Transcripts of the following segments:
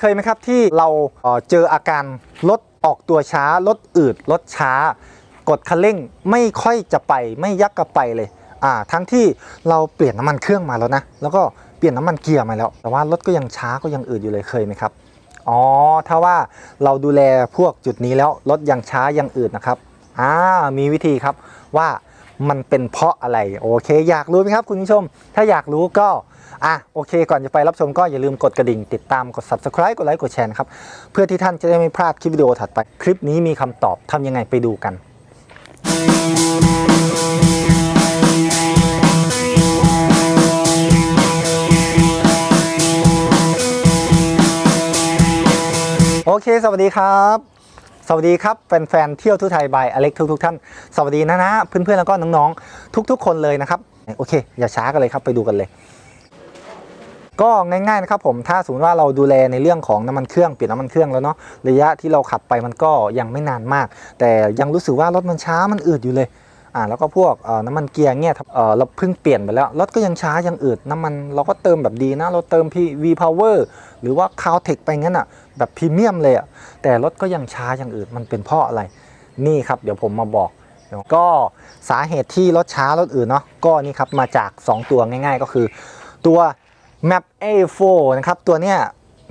เคยไหมครับที่เราเจออาการรถออกตัวช้ารถอืดรถช้า กดคันเร่งไม่ค่อยจะไปไม่ยักกระไปเลยอ่าทั้งที่เราเปลี่ยนน้ำมันเครื่องมาแล้วนะแล้วก็เปลี่ยนน้ำมันเกียร์มาแล้ว แต่ว่ารถก็ยังช้าก็ยังอืดอยู่เลยเคยไหมครับอ๋อถ้าว่าเราดูแลพวกจุดนี้แล้วรถยังช้ายังอืดนะครับอ่ามีวิธีครับว่า มันเป็นเพราะอะไร โอเค อยากรู้ไหมครับคุณผู้ชม ถ้าอยากรู้ก็อะโอเค ก่อนจะไปรับชมก็อย่าลืมกดกระดิ่ง ติดตามกด subscribe กดไลค์กดแชร์ครับ เพื่อที่ท่านจะได้ไม่พลาดคลิปวิดีโอถัดไป คลิปนี้มีคำตอบทำยังไงไปดูกันโอเค สวัสดีครับ สวัสดีครับแฟนๆเที่ยวทุกไทยบายอเล็กทุกทุกๆท่าน สวัสดีนะนะเพื่อนๆแล้วก็น้องๆ ทุกๆ คนเลยนะครับโอเค อย่าช้ากันเลยครับไปดูกันเลย ก็ง่ายๆนะครับผมถ้าสมมติว่าเราดูแลในเรื่องของน้ำมันเครื่องเปลี่ยนน้ำมันเครื่องแล้วเนาะระยะที่เราขับไปมันก็ยังไม่นานมาก แต่ยังรู้สึกว่ารถมันช้ามันอืดอยู่เลย อ่าแล้วก็พวกน้ำมันเกียร์เนี่ยเราเพิ่งเปลี่ยนไปแล้วรถก็ยังช้ายังอืดน้ำมันเราก็เติมแบบดีนะ เราเติมพี V Power หรือว่า c a l t e c ไปงั้นอะแบบพรีเมียมเลยอะแต่รถก็ยังช้ายังอืดมันเป็นเพราะอะไร นี่ครับเดี๋ยวผมมาบอกก็สาเหตุที่รถช้ารถอื่นเนาะก็นี่ครับมาจาก 2 ตัวง่าย ๆ ก็คือ ตัว Map A4 นะครับตัวเนี้ย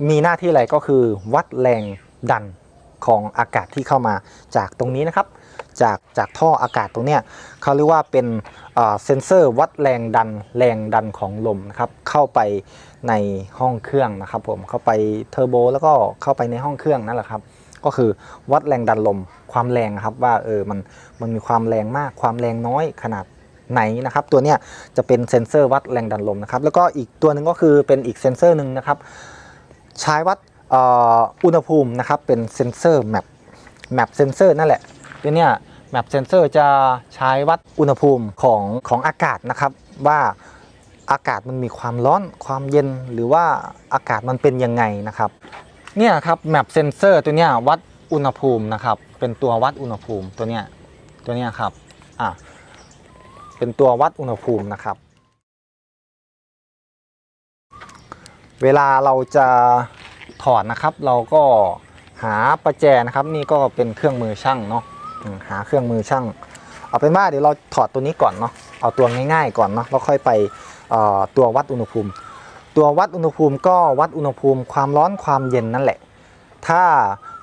มีหน้าที่อะไรก็คือวัดแรงดันของอากาศที่เข้ามาจากตรงนี้นะครับ จากจากท่ออากาศตรงเนี้ยเขาเรียกว่าเป็นเซนเซอร์วัดแรงดันแรงดันของลมนะครับเข้าไปในห้องเครื่องนะครับผมเข้าไปเทอร์โบแล้วก็เข้าไปในห้องเครื่องนั่นแหละครับก็คือวัดแรงดันลมความแรงครับว่าเออมันมันมีความแรงมากความแรงน้อยขนาดไหนนะครับตัวเนี้ยจะเป็นเซ็นเซอร์วัดแรงดันลมนะครับแล้วก็อีกตัวหนึ่งก็คือเป็นอีกเซ็นเซอร์หนึ่งนะครับใช้วัดอ่ออุณหภูมินะครับเป็นเซ็นเซอร์แมปแมปเซ็นเซอร์นั่นแหละตัวเนี้ย แมปเซนเซอร์จะใช้วัดอุณหภูมิของของอากาศนะครับ ว่าอากาศมันมีความร้อนความเย็นหรือว่าอากาศมันเป็นยังไงนะครับเนี่ยครับแมปเซนเซอร์ตัวเนี้ยวัดอุณหภูมินะครับ เป็นตัววัดอุณหภูมิตัวเนี้ยตัวเนี้ยครับอะเป็นตัววัดอุณหภูมินะครับ เวลาเราจะถอดนะครับ เราก็หาประแจนะครับ นี่ก็เป็นเครื่องมือช่างเนาะ หาเครื่องมือช่าง เอาเป็นว่าเดี๋ยวเราถอดตัวนี้ก่อนเนาะเอาตัวง่ายๆก่อนเนาะแล้วค่อยไปตัววัดอุณหภูมิ ตัววัดอุณหภูมิก็วัดอุณหภูมิความร้อนความเย็นนั่นแหละ ถ้า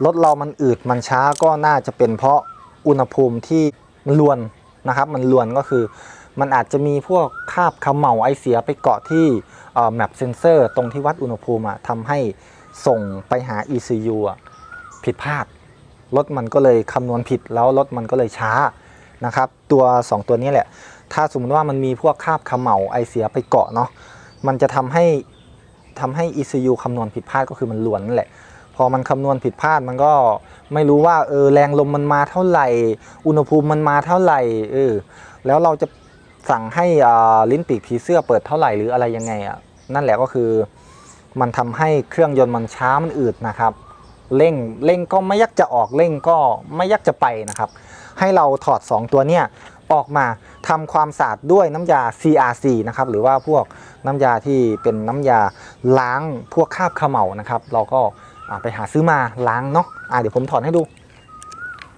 รถเรามันอืดมันช้าก็น่าจะเป็นเพราะอุณหภูมิที่ลวนนะครับมันลวนก็คือมันอาจจะมีพวกคราบขมเหลาไอเสียไปเกาะที่แมปเซนเซอร์ตรงที่วัดอุณหภูมิอะทำให้ส่งไปหา ECU อะผิดพลาด รถมันก็เลยคำนวณผิดแล้วรถมันก็เลยช้านะครับ ตัว 2 ตัวนี้แหละ ถ้าสมมติว่ามันมีพวกคาบเขมเหลาไอเสียไปเกาะเนาะมันจะทำให้ทำให้ ECU คำนวณผิดพลาดก็คือมันหลวนนั่นแหละ พอมันคำนวณผิดพลาดมันก็ไม่รู้ว่าเออแรงลมมันมาเท่าไหร่ อุณหภูมิมันมาเท่าไหร่เออแล้วเราจะสั่งให้ลิ้นปีกผีเสื้อเปิดเท่าไหร่หรืออะไรยังไงอะนั่นแหละก็คือ มันทำให้เครื่องยนต์มันช้ามันอืดนะครับ เร่งเร่งก็ไม่ยักจะออกเร่งก็ไม่ยักจะไปนะครับ ให้เราถอด 2 ตัวเนี้ยออกมาทำความสะอาดด้วยน้ำยา CRC นะครับหรือว่าพวกน้ำยาที่เป็นน้ำยาล้างพวกคราบเขม่านะครับ เราก็ไปหาซื้อมาล้างเนาะอ่าเดี๋ยวผมถอดให้ดู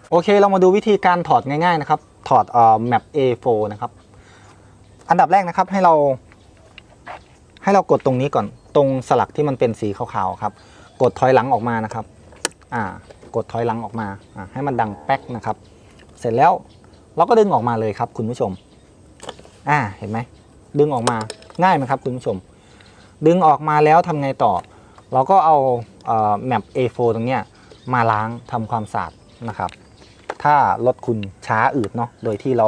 โอเคเรามาดูวิธีการถอดง่ายๆนะครับ ถอดเอ่อ map A4 นะครับ อันดับแรกนะครับให้เรา ให้เรากดตรงนี้ก่อนตรงสลักที่มันเป็นสีขาวๆครับ กดถอยหลังออกมานะครับ กดถอยหลังออกมาให้มันดังแป๊กนะครับ เสร็จแล้วเราก็ดึงออกมาเลยครับคุณผู้ชมอ่าเห็นไหมดึงออกมาง่ายไหมครับคุณผู้ชม ดึงออกมาแล้วทำไงต่อ เราก็เอาแมป A4 ตรงเนี้ยมาล้างทำความสะอาดนะครับ ถ้ารถคุณช้าอืดเนาะโดยที่เรา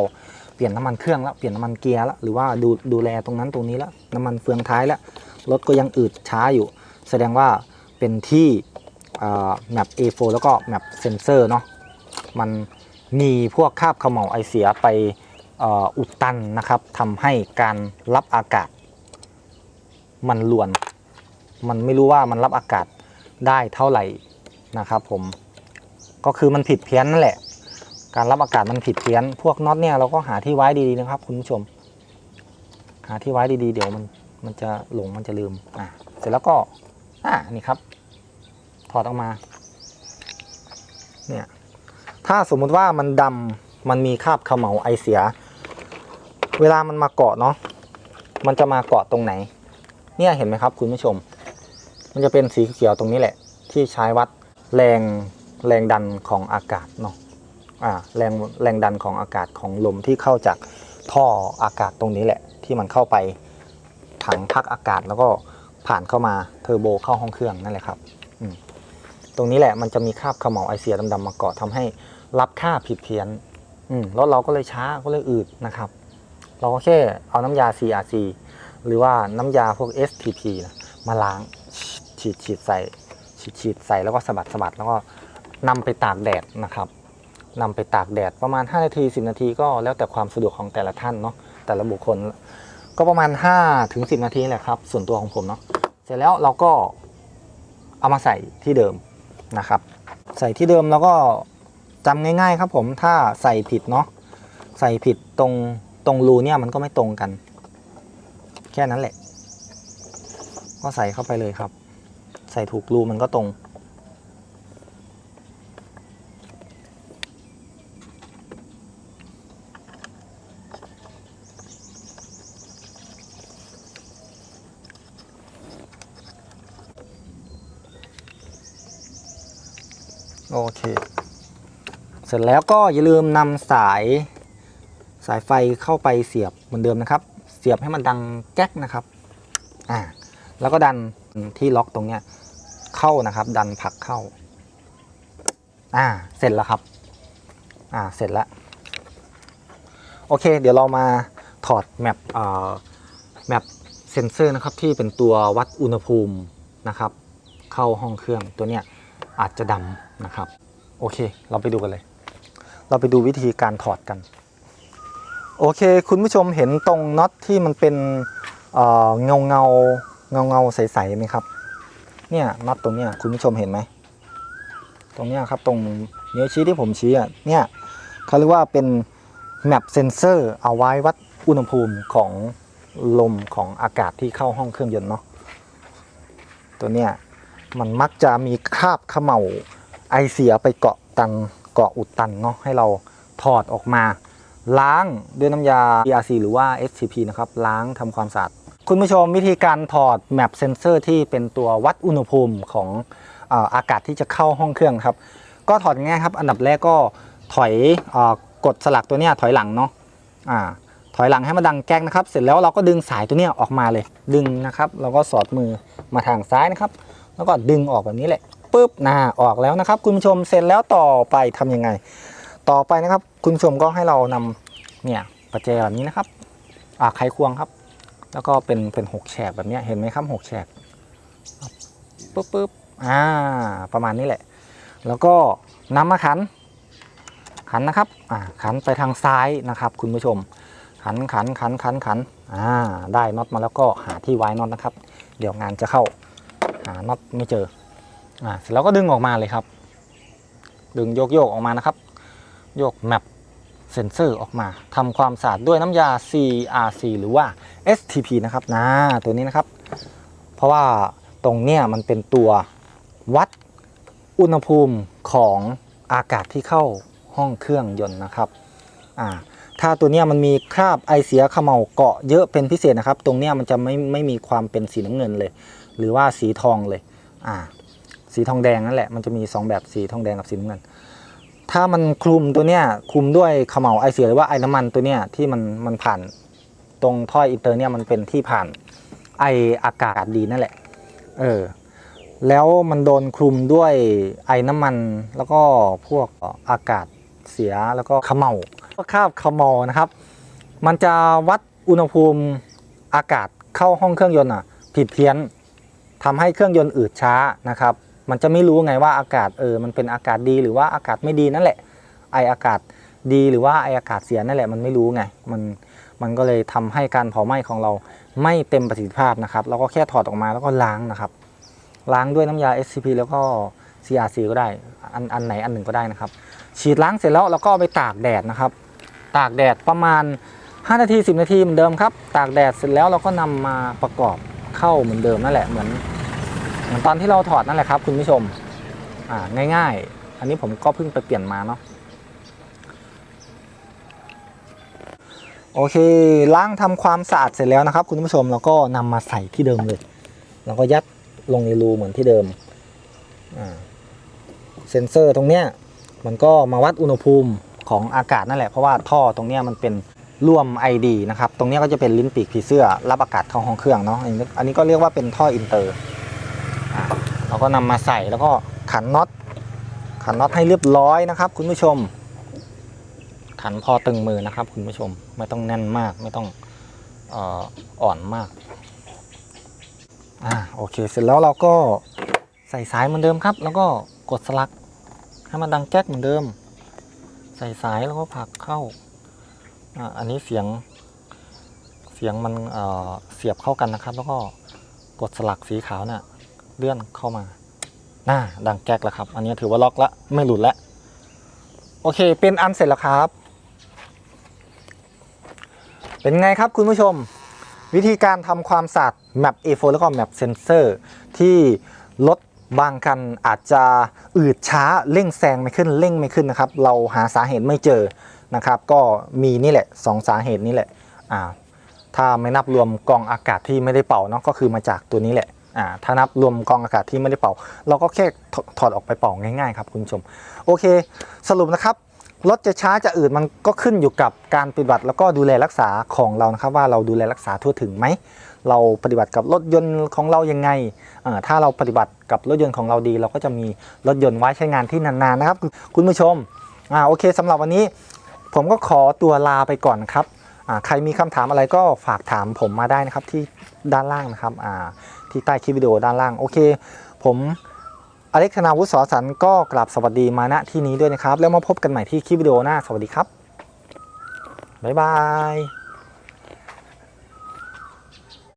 เปลี่ยนน้ำมันเครื่องแล้วเปลี่ยนน้ำมันเกียร์แล้วหรือว่าดูดูแลตรงนั้นตรงนี้แล้วน้ำมันเฟืองท้ายแล้วรถก็ยังอืดช้าอยู่ แสดงว่าเป็นที่ แมป A4 แล้วก็แมปเซนเซอร์เนาะมันมีพวกคาบเขม่าไอเสียไปอุดตันนะครับทำให้การรับอากาศ มันลวน มันไม่รู้ว่ามันรับอากาศได้เท่าไหร่นะครับผมก็คือมันผิดเพี้ยนนั่นแหละ การรับอากาศมันผิดเพี้ยน พวกน็อตเนี่ยเราก็หาที่ไว้ดีๆนะครับคุณผู้ชม หาที่ไว้ดีๆ เดี๋ยวมันมันจะหลงมันจะลืมอะเสร็จแล้วก็อ่านี่ครับ ถอดออกมา เนี่ย ถ้าสมมุติว่ามันดำมันมีคราบเขมเหลาไอเสีย เวลามันมาเกาะเนาะ มันจะมาเกาะตรงไหน เนี่ยเห็นไหมครับ คุณผู้ชม มันจะเป็นสีเขียวตรงนี้แหละ ที่ใช้วัดแรงแรงดันของอากาศเนาะ อ่า แรงแรงดันของอากาศของลมที่เข้าจากท่ออากาศตรงนี้แหละ ที่มันเข้าไปถังพักอากาศแล้วก็ผ่านเข้ามาเทอร์โบเข้าห้องเครื่องนั่นแหละครับ ตรงนี้แหละมันจะมีคราบเขม่าไอเสียดำๆมาเกาะทำให้รับค่าผิดเพี้ยนอืมรถเราก็เลยช้าก็เลยอืดนะครับ เราก็แค่เอาน้ำยา CRC หรือว่าน้ำยาพวก STP นะมาล้างฉีดฉีดใส่ฉีดฉีดใส่แล้วก็สะบัดสะบัดแล้วก็นำไปตากแดดนะครับนำไปตากแดดประมาณ 5 นาที 10 นาทีก็แล้วแต่ความสะดวกของแต่ละท่านเนาะแต่ละบุคคล ก็ประมาณ5ถึง10 นาทีแหละครับ ส่วนตัวของผมเนาะเสร็จแล้วเราก็เอามาใส่ที่เดิม นะครับ ใส่ที่เดิมแล้วก็จำง่าย ๆ ครับผมถ้าใส่ผิดเนาะใส่ผิดตรงตรงรูเนี่ยมันก็ไม่ตรงกัน แค่นั้นแหละ ก็ใส่เข้าไปเลยครับ ใส่ถูกรูมันก็ตรง โอเค เสร็จแล้วก็อย่าลืมนำสายสายไฟเข้าไปเสียบเหมือนเดิมนะครับ เสียบให้มันดังแก๊กนะครับอ่าแล้วก็ดันที่ล็อกตรงเนี้ยเข้านะครับ ดันผลักเข้าอ่าเสร็จแล้วครับอ่าเสร็จแล้วโอเค เดี๋ยวเรามาถอดแมปเอ่อแมปเซนเซอร์นะครับที่เป็นตัววัดอุณหภูมินะครับ เข้าห้องเครื่องตัวเนี้ย อาจจะดำนะครับ โอเค เราไปดูกันเลย เราไปดูวิธีการถอดกัน โอเค คุณผู้ชมเห็นตรงน็อตที่มันเป็นเเงาเงาเงาเงาใสๆไหมครับ เนี่ยน็อตตรงเนี้ยคุณผู้ชมเห็นไหม ตรงเนี้ยครับตรงนิ้วชี้ที่ผมชี้อะ เนี่ยเขาเรียกว่าเป็นแมปเซนเซอร์เอาไว้วัดอุณหภูมิของลมของอากาศที่เข้าห้องเครื่องยนต์เนาะตัวเนี้ย มันมักจะมีคราบขม่าไอเสียไปเกาะตันเกาะอุดตันเนาะให้เราถอดออกมา ล้างด้วยน้ำยา ERC หรือว่า SCP นะครับ ล้างทำความสะอาดคุณผู้ชมวิธีการถอดแมปเซนเซอร์ที่เป็นตัววัดอุณหภูมิของอากาศที่จะเข้าห้องเครื่องครับ ก็ถอดง่ายครับ อันดับแรกก็ถอยอกดสลักตัวเนี้ยถอยหลังเนาะอ่าถอยหลังให้มันดังแก๊กนะครับ เสร็จแล้วเราก็ดึงสายตัวเนี้ยออกมาเลยดึงนะครับ เราก็สอดมือมาทางซ้ายนะครับ แล้วก็ดึงออกแบบนี้แหละปุ๊บนะออกแล้วนะครับ คุณผู้ชมเสร็จแล้วต่อไปทำยังไง ต่อไปนะครับ คุณผู้ชมก็ให้เรานำเนี่ยประแจแบบนี้นะครับอ่าไขควงครับ แล้วก็เป็นเป็นหกแฉกแบบนี้เห็นไหมครับหกแฉกปุ๊บปุ๊บอ่าประมาณนี้แหละ แล้วก็นำมาขัน ขันนะครับอ่าขันไปทางซ้ายนะครับ คุณผู้ชม ขันขันขันขันขันอ่าได้น็อตมาแล้วก็หาที่ไว้น็อตนะครับ เดี๋ยวงานจะเข้า หาน็อตไม่เจออ่าเสร็จแล้วก็ดึงออกมาเลยครับ ดึงโยกโยกออกมานะครับ โยกแมปเซนเซอร์ออกมาทำความสะอาดด้วยน้ำยา CRC หรือว่า STP นะครับนะตัวนี้นะครับ เพราะว่าตรงเนี้ยมันเป็นตัววัดอุณหภูมิของอากาศที่เข้าห้องเครื่องยนต์นะครับอ่าถ้าตัวเนี้ยมันมีคราบไอเสียขม่าเกาะเยอะเป็นพิเศษนะครับ ตรงเนี้ยมันจะไม่ไม่มีความเป็นสีน้ำเงินเลย หรือว่าสีทองเลย อ่า สีทองแดงนั่นแหละ มันจะมีสองแบบสีทองแดงกับสีน้ำเงิน ถ้ามันคลุมตัวเนี้ยคลุมด้วยขม่าไอเสียหรือว่าไอน้ำมันตัวเนี้ยที่มันมันผ่านตรงท่ออินเตอร์เนี่ยมันเป็นที่ผ่านไออากาศดีนั่นแหละ เออ แล้วมันโดนคลุมด้วยไอน้ำมันแล้วก็พวกอากาศเสียแล้วก็เขม่าคาบขม่านะครับ มันจะวัดอุณหภูมิอากาศเข้าห้องเครื่องยนต์อะ ผิดเพี้ยน ทำให้เครื่องยนต์อืดช้านะครับ มันจะไม่รู้ไงว่าอากาศเออมันเป็นอากาศดีหรือว่าอากาศไม่ดีนั่นแหละ ไออากาศดีหรือว่าไออากาศเสียนั่นแหละมันไม่รู้ไงมันมันก็เลยทำให้การเผาไหม้ของเราไม่เต็มประสิทธิภาพนะครับเราก็แค่ถอดออกมาแล้วก็ล้างนะครับ ล้างด้วยน้ำยา SCP แล้วก็ CRC ก็ได้อันอันไหนอันหนึ่งก็ได้นะครับ ฉีดล้างเสร็จแล้วเราก็ไปตากแดดนะครับ ตากแดดประมาณ 5 นาที 10 นาทีเหมือนเดิมครับ ตากแดดเสร็จแล้วเราก็นำมาประกอบ เข้าเหมือนเดิมนั่นแหละเหมือนเหมือนตอนที่เราถอดนั่นแหละครับคุณผู้ชมอ่าง่ายๆ อันนี้ผมก็เพิ่งไปเปลี่ยนมาเนาะโอเคล้างทำความสะอาดเสร็จแล้วนะครับ คุณผู้ชมเราก็นำมาใส่ที่เดิมเลยแล้วก็ยัดลงในรูเหมือนที่เดิมเซนเซอร์ตรงเนี้ยมันก็มาวัดอุณหภูมิของอากาศนั่นแหละเพราะว่าท่อตรงเนี้ยมันเป็น ร่วม ID นะครับ ตรงนี้ก็จะเป็นลิ้นปีกผีเสื้อรับอากาศเข้าห้องเครื่องเนาะ อันนี้ก็เรียกว่าเป็นท่ออินเตอร์เราก็นำมาใส่แล้วก็ขันน็อต ขันน็อตให้เรียบร้อยนะครับ คุณผู้ชม ขันพอตึงมือนะครับ คุณผู้ชม ไม่ต้องแน่นมาก ไม่ต้องอ่ออ่อนมาก อ่า โอเค เสร็จแล้วเราก็ใส่สายเหมือนเดิมครับ แล้วก็กดสลักให้มันดังแก๊กเหมือนเดิม ใส่สายแล้วก็ผลักเข้า อันนี้เสียงเสียงมันเเสียบเข้ากันนะครับ แล้วก็กดสลักสีขาวน่ะเลื่อนเข้ามาน่าดังแก๊กแล้วครับ อันนี้ถือว่าล็อกละไม่หลุดละโอเค เป็นอันเสร็จแล้วครับ เป็นไงครับคุณผู้ชม วิธีการทำความสะอาดแมป A4 แล้วก็แมปเซนเซอร์ที่รถบางคันอาจจะอืดช้าเร่งแซงไม่ขึ้นเร่งไม่ขึ้นนะครับ เราหาสาเหตุไม่เจอ นะครับ ก็มีนี่แหละสองสาเหตุนี่แหละอ่าถ้าไม่นับรวมกองอากาศที่ไม่ได้เป่าเนาะก็คือมาจากตัวนี้แหละอ่าถ้านับรวมกองอากาศที่ไม่ได้เป่า เราก็แค่ถอดออกไปเป่าง่ายๆครับคุณผู้ชม โอเค สรุปนะครับรถจะช้าจะอืดมันก็ขึ้นอยู่กับการปฏิบัติแล้วก็ดูแลรักษาของเรานะครับ ว่าเราดูแลรักษาทั่วถึงไหมเราปฏิบัติกับรถยนต์ของเรายังไง ถ้าเราปฏิบัติกับรถยนต์ของเราดี เราก็จะมีรถยนต์ไว้ใช้งานที่นานๆนะครับ คุณผู้ชมอ่าโอเคสำหรับวันนี้ ผมก็ขอตัวลาไปก่อนครับใครมีคำถามอะไรก็ฝากถามผมมาได้นะครับที่ด้านล่างนะครับที่ใต้คลิปวิดีโอด้านล่างโอเค ผมอเล็กธนาวุฒิสอสันก็กราบสวัสดีมาณที่นี้ด้วยนะครับ แล้วมาพบกันใหม่ที่คลิปวิดีโอหน้าสวัสดีครับบ๊ายบาย